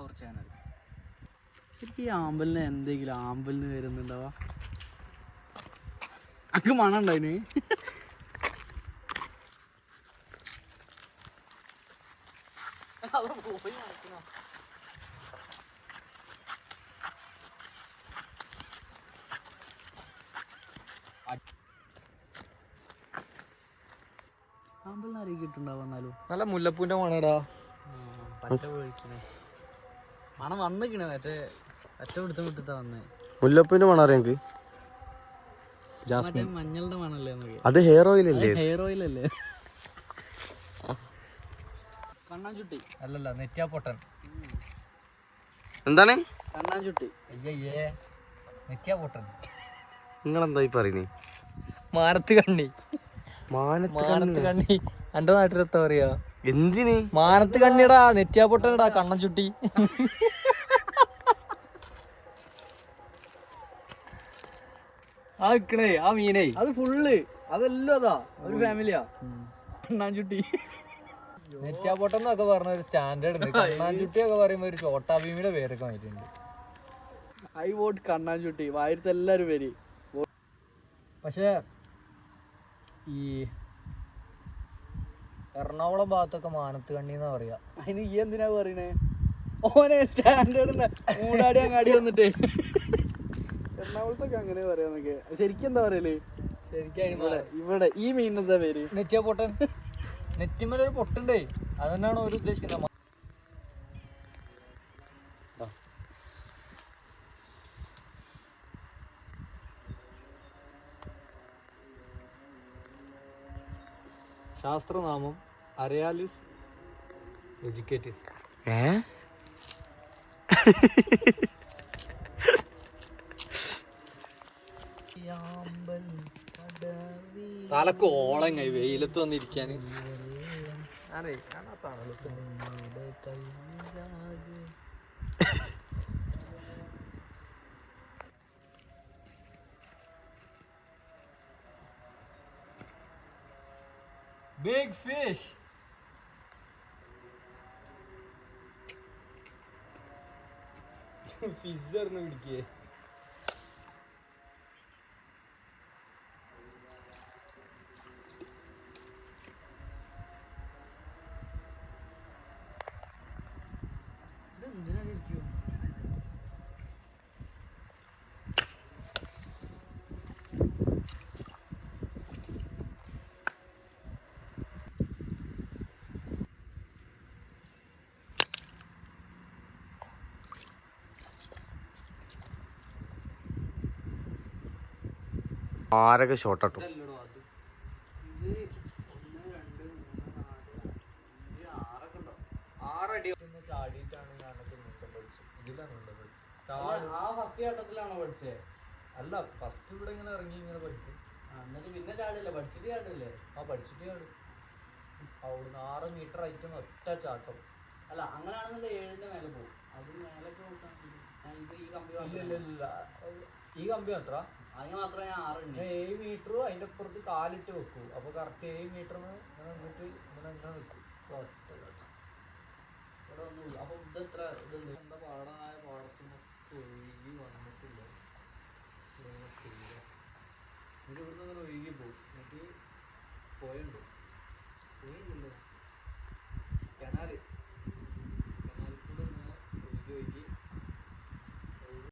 Our channel ശരിക്കും ഈ ആമ്പലിന് എന്തെങ്കിലും ആമ്പലിന് വരുന്നുണ്ടാവാ? അക്ക് മണം ഉണ്ടായിന് ആമ്പലിന് ആരെയും കിട്ടുണ്ടാവും എന്നാലും? നല്ല മുല്ലപ്പൂന്റെ മണടാ. പറ്റ പോയിക്കണേ മണം വന്നിക്കണേ. മറ്റേ ഒറ്റ പിടുത്തം വിട്ടിട്ടാ വന്നേ. മുല്ലപ്പൂവിന്റെ മണം അറിയാം എനിക്ക് മറ്റേ മഞ്ഞളുടെ മണല്ലേ അത് ഹെയർ ഓയിൽ അല്ലേ? ഹെയർ ഓയിൽ അല്ലേ? കണ്ണാഞ്ചുട്ടി അല്ലല്ല നെറ്റിയാ പൊട്ടൻ എന്താണ് കണ്ണാഞ്ചുട്ടി അയ്യേ അയ്യയ്യേ നെറ്റിയാ പൊട്ടൻ നിങ്ങളെന്താ ഈ പറയുന്നേ? മാനത്ത് കണ്ണി. മാനത്ത് മാനത്ത് കണ്ണി. എന്റെ നാട്ടിലെത്താ പറയാ? എന്തിന്? മാനത്ത് കണ്ണിടാ നെറ്റിയാ പൊട്ടനടാ കണ്ണൻ ചുട്ടി. ആ നിക്കണേ ആ മീനേ. അത് ഫുള്ള്. അതെല്ലാം അതാ. ഒരു ഫാമിലിയാ കണ്ണാൻ ചുട്ടി. നെറ്റിയാ പൊട്ടൻ എന്നൊക്കെ പറഞ്ഞ ഒരു സ്റ്റാൻഡേർഡ് ഉണ്ട്. കണ്ണാൻ ചുട്ടി ഒക്കെ പറയുമ്പോ ഒരു ചോട്ടാ ഭീമിയുടെ പേരൊക്കെ വന്നിട്ടുണ്ട്. I vote കണ്ണാൻ ചുട്ടി. വായരത്തെ എല്ലാരും പേര് പക്ഷേ ഈ എറണാകുളം ഭാഗത്തൊക്കെ മാനത്ത് കണ്ണി എന്നാ പറയാ. അതിന് ഈ എന്തിനാ പറയണേ? ഓനെ സ്റ്റാൻഡേർഡ് മൂടാടി അങ്ങാടി വന്നിട്ടേ. എറണാകുളത്തൊക്കെ അങ്ങനെ പറയാന്നൊക്കെ. ശരിക്കും എന്താ പറയൽ? ശരിക്കും ഇവിടെ ഈ മീൻ എന്താ പേര്? നെറ്റിയ പൊട്ടൻ. നെറ്റിമല ഒരു പൊട്ടണ്ടേ. അതന്നെയാണ് ഒരു ഉദ്ദേശിക്കുന്നത്? ശാസ്ത്രനാമം അരയാലിസ് എജുക്കേറ്റീസ്. ഏ? തലക്ക് ഓളങ്ങായി വെയിലത്ത് വന്നിരിക്കാന്. ഫിഷ് ഫിഷർന്ന് പിടിക്കേ ആരൊക്കെ ഷോട്ടോ ആറടി ഘട്ടത്തിലാണോ പഠിച്ചേ? അല്ല ഫസ്റ്റ് ഇവിടെ ഇങ്ങനെ ഇറങ്ങി ഇങ്ങനെ പഠിക്കും. എന്നിട്ട് പിന്നെ ചാടില്ല. പഠിച്ചിട്ട് ചാടില്ലേ? ആ പഠിച്ചിട്ട് ചാടും. അവിടുന്ന് ആറ് മീറ്റർ ആയിട്ട് ഒറ്റ ചാട്ടം. അല്ല അങ്ങനെയാണെന്നുണ്ടെങ്കിൽ ഏഴിന്റെ മേലെ പോകും. അതിന് മേലൊക്കെ നോക്കാൻ ഈ കമ്പി അതിന് മാത്രമേ ഞാൻ ആറുണ്ട് ഏഴ് മീറ്റർ അതിന്റെ അപ്പുറത്ത് കാലിട്ട് വെക്കൂ. അപ്പൊ കറക്റ്റ് ഏഴ് മീറ്റർ ഇങ്ങനെ നിന്നിട്ട് ഇങ്ങനെ ഇങ്ങനെ നിൽക്കും. ഇവിടെ ഒന്നുമില്ല. അപ്പൊ ഇത് എത്ര ഇതുണ്ട്? എന്താ പാടായ പാടത്തുനിന്ന് ഒഴുകി വന്നിട്ടില്ല